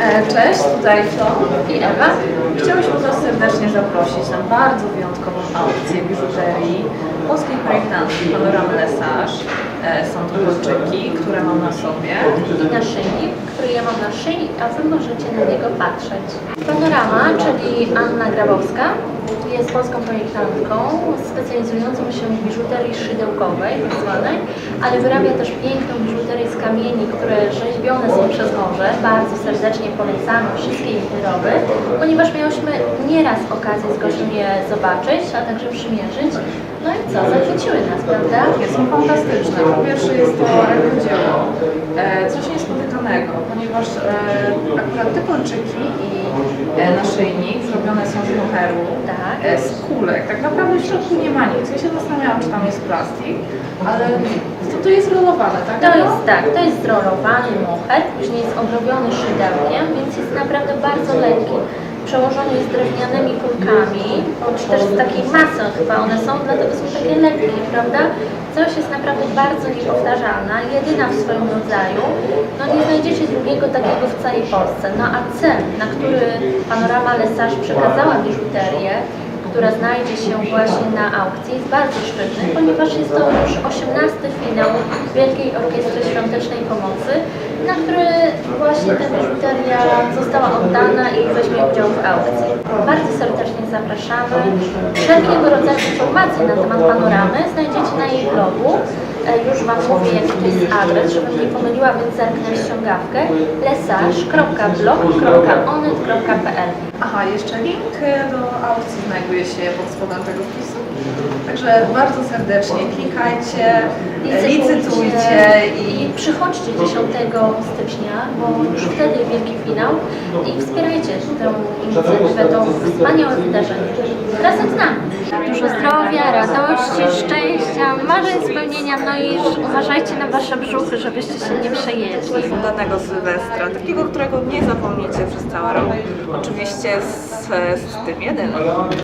E, Cześć, tutaj Tom i Ewa. Chciałyśmy Was serdecznie zaprosić na bardzo wyjątkową aukcję biżuterii polskiej projektantki Panoramy Lesage. Są to kolczyki, które mam na sobie. i naszyjnik, który ja mam na szyi, a Wy możecie na niego patrzeć. Panorama, czyli Anna Grabowska, jest polską projektantką specjalizującą się w biżuterii szydełkowej tak zwanej, ale wyrabia też piękną biżuterię z kamieni, które rzeźbione są przez morze. Bardzo serdecznie polecamy wszystkie jej wyroby, ponieważ miałyśmy nieraz okazję z Gosią je zobaczyć, a także przymierzyć. No i co, zachwyciły nas, prawda? Są fantastyczne. Po pierwsze jest to rękodzieło, e, coś niespotykanego, ponieważ e, akurat te kolczyki i e, naszyjnik zrobione są z moheru, Tak. z kulek. Tak naprawdę w środku nie ma nic. Ja się zastanawiałam, czy tam jest plastik, ale to, to jest rolowane, tak? To jest tak, to jest zrolowany moher, później jest obrobiony szydełkiem, więc jest naprawdę bardzo lekki. Przełożony jest drewnianymi kulkami, bądź też z takiej masy chyba one są, dlatego są takie lekkie, prawda? Coś jest naprawdę bardzo niepowtarzalna, jedyna w swoim rodzaju. No nie znajdziecie drugiego takiego w całej Polsce. No a cel, na który Panorama Lesage przekazała biżuterię, która znajdzie się właśnie na aukcji jest bardzo szczytny, ponieważ jest to już 18 finał Wielkiej Orkiestry Świątecznej Pomocy, na który właśnie ta biżuteria została oddana i weźmie udział w aukcji. Bardzo serdecznie zapraszamy. Wszelkiego rodzaju informacje na temat panoramy znajdziecie na jej blogu. E, Już Wam mówię, jaki to jest adres, żebym nie pomyliła, więc zerknę w ściągawkę lesage.blog.onet.pl Aha, jeszcze link do aukcji znajduje się pod spodem tego wpisu. Także bardzo serdecznie klikajcie, licytujcie i i przychodźcie 10 stycznia, bo już wtedy wielki finał i wspierajcie tę inicjatywę, to wspaniałe wydarzenie. Razem z nami. Dużo zdrowia, radości, szczęścia, marzeń spełnienia, uważajcie na wasze brzuchy, żebyście się nie przejedli. udanego Sylwestra, takiego, którego nie zapomnicie przez cały rok. Oczywiście z, z tym jedynym.